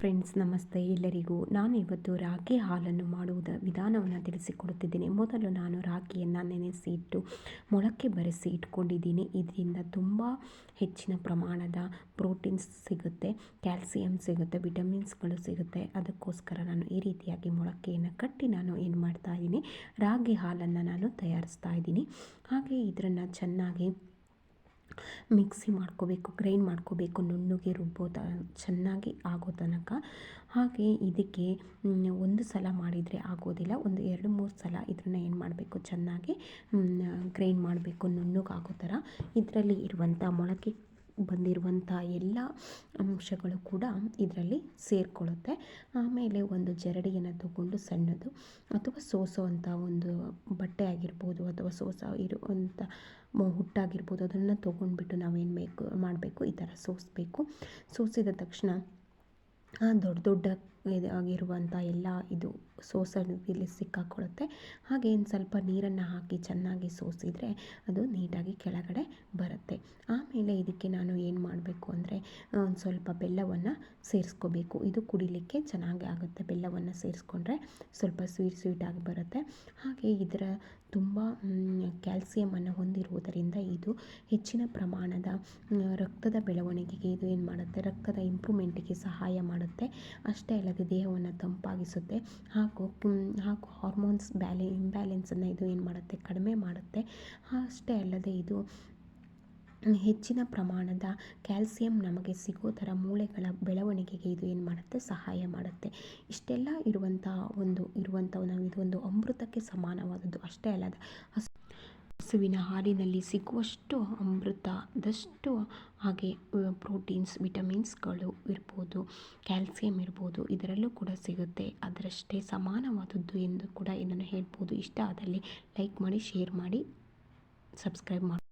Friends, ನಮಸ್ತೆ ಎಲ್ಲರಿಗೂ. ನಾನು ಇವತ್ತು ರಾಗಿ ಹಾಲನ್ನು ಮಾಡುವುದ ವಿಧಾನವನ್ನು ತಿಳಿಸಿಕೊಡುತ್ತಿದ್ದೇನೆ. ಮೊದಲು ನಾನು ರಾಗಿಯನ್ನು ನೆನೆಸಿ ಇಟ್ಟು ಮೊಳಕೆ ಬರೆಸಿ ಇಟ್ಕೊಂಡಿದ್ದೀನಿ. ಇದರಿಂದ ತುಂಬ ಹೆಚ್ಚಿನ ಪ್ರಮಾಣದ ಪ್ರೋಟೀನ್ಸ್ ಸಿಗುತ್ತೆ, ಕ್ಯಾಲ್ಸಿಯಂ ಸಿಗುತ್ತೆ, ವಿಟಮಿನ್ಸ್ಗಳು ಸಿಗುತ್ತೆ. ಅದಕ್ಕೋಸ್ಕರ ನಾನು ಈ ರೀತಿಯಾಗಿ ಮೊಳಕೆಯನ್ನು ಕಟ್ಟಿ ನಾನು ಏನು ಮಾಡ್ತಾ ಇದ್ದೀನಿ, ರಾಗಿ ಹಾಲನ್ನು ನಾನು ತಯಾರಿಸ್ತಾ ಇದ್ದೀನಿ. ಹಾಗೆ ಇದನ್ನು ಚೆನ್ನಾಗಿ ಮಿಕ್ಸಿ ಮಾಡ್ಕೋಬೇಕು, ಗ್ರೈಂಡ್ ಮಾಡ್ಕೋಬೇಕು, ನುಣ್ಣಗೆ ರುಬ್ಬೋ ತ, ಚೆನ್ನಾಗಿ ಆಗೋ ತನಕ. ಹಾಗೆ ಇದಕ್ಕೆ ಒಂದು ಸಲ ಮಾಡಿದರೆ ಆಗೋದಿಲ್ಲ. ಒಂದು ಎರಡು, ಮೂರು ಸಲ ಇದನ್ನು ಏನು ಮಾಡಬೇಕು? ಚೆನ್ನಾಗಿ ಗ್ರೈಂಡ್ ಮಾಡಬೇಕು, ನುಣ್ಣುಗಾಗೋ ಥರ ಇದರಲ್ಲಿ ಇರುವಂಥ ಮೊಳಕೆ ಬಂದಿರುವಂಥ ಎಲ್ಲ ಅಂಶಗಳು ಕೂಡ ಇದರಲ್ಲಿ ಸೇರಿಕೊಳ್ಳುತ್ತೆ. ಆಮೇಲೆ ಒಂದು ಜರಡಿಯನ್ನು ತಗೊಂಡು ಸಣ್ಣದು, ಅಥವಾ ಸೋಸೋವಂಥ ಒಂದು ಬಟ್ಟೆ ಆಗಿರ್ಬೋದು, ಅಥವಾ ಸೋಸ ಇರುವಂಥ ಹುಟ್ಟಾಗಿರ್ಬೋದು, ಅದನ್ನು ತೊಗೊಂಡ್ಬಿಟ್ಟು ನಾವೇನು ಬೇಕು, ಮಾಡಬೇಕು, ಈ ಥರ ಸೋಸಬೇಕು. ಸೋಸಿದ ತಕ್ಷಣ ದೊಡ್ಡ ದೊಡ್ಡ ಆಗಿರುವಂಥ ಎಲ್ಲ ಇದು ಇಲ್ಲಿ ಸಿಕ್ಕಾಕೊಳ್ಳುತ್ತೆ. ಹಾಗೆ ಒಂದು ಸ್ವಲ್ಪ ನೀರನ್ನು ಹಾಕಿ ಚೆನ್ನಾಗಿ ಸೋಸಿದರೆ ಅದು ನೀಟಾಗಿ ಕೆಳಗಡೆ ಬರುತ್ತೆ. ಆಮೇಲೆ ಇದಕ್ಕೆ ನಾನು ಏನು ಮಾಡಬೇಕು ಅಂದರೆ ಒಂದು ಸ್ವಲ್ಪ ಬೆಲ್ಲವನ್ನು ಸೇರಿಸ್ಕೋಬೇಕು. ಇದು ಕುಡಿಲಿಕ್ಕೆ ಚೆನ್ನಾಗಿ ಆಗುತ್ತೆ. ಬೆಲ್ಲವನ್ನು ಸೇರಿಸ್ಕೊಂಡ್ರೆ ಸ್ವಲ್ಪ ಸ್ವೀಟ್ ಸ್ವೀಟಾಗಿ ಬರುತ್ತೆ. ಹಾಗೆ ಇದರ ತುಂಬ ಕ್ಯಾಲ್ಸಿಯಮನ್ನು ಹೊಂದಿರುವುದರಿಂದ ಇದು ಹೆಚ್ಚಿನ ಪ್ರಮಾಣದ ರಕ್ತದ ಬೆಳವಣಿಗೆಗೆ ಇದು ಏನು ಮಾಡುತ್ತೆ? ರಕ್ತದ ಇಂಪ್ರೂವ್ಮೆಂಟಿಗೆ ಸಹಾಯ ಮಾಡುತ್ತೆ. ಅಷ್ಟೇ ಅಲ್ಲದೆ ದೇಹವನ್ನು ತಂಪಾಗಿಸುತ್ತೆ. ಹಾಗೂ ಹಾಗೂ ಹಾರ್ಮೋನ್ಸ್ ಬ್ಯಾಲೆ ಇಂಬ್ಯಾಲೆನ್ಸನ್ನು ಇದು ಏನು ಮಾಡುತ್ತೆ? ಕಡಿಮೆ ಮಾಡುತ್ತೆ. ಅಷ್ಟೇ ಅಲ್ಲದೆ ಇದು ಹೆಚ್ಚಿನ ಪ್ರಮಾಣದ ಕ್ಯಾಲ್ಸಿಯಂ ನಮಗೆ ಸಿಗೋ ಥರ ಮೂಳೆಗಳ ಬೆಳವಣಿಗೆಗೆ ಇದು ಏನು ಮಾಡುತ್ತೆ? ಸಹಾಯ ಮಾಡುತ್ತೆ. ಇಷ್ಟೆಲ್ಲ ಇರುವಂಥ ಒಂದು ಇರುವಂಥ ನಾವು ಇದೊಂದು ಅಮೃತಕ್ಕೆ ಸಮಾನವಾದದ್ದು. ಅಷ್ಟೇ ಅಲ್ಲದ ಹಸುವಿನ ಹಾಲಿನಲ್ಲಿ ಸಿಗುವಷ್ಟು ಅಮೃತದಷ್ಟು ಹಾಗೆ ಪ್ರೋಟೀನ್ಸ್, ವಿಟಮಿನ್ಸ್ಗಳು ಇರ್ಬೋದು, ಕ್ಯಾಲ್ಸಿಯಂ ಇರ್ಬೋದು, ಇದರಲ್ಲೂ ಕೂಡ ಸಿಗುತ್ತೆ. ಅದರಷ್ಟೇ ಸಮಾನವಾದದ್ದು ಎಂದು ಕೂಡ ಇದನ್ನು ಹೇಳ್ಬೋದು. ಇಷ್ಟ ಆದಲ್ಲಿ ಲೈಕ್ ಮಾಡಿ, ಶೇರ್ ಮಾಡಿ, ಸಬ್ಸ್ಕ್ರೈಬ್ ಮಾಡಿ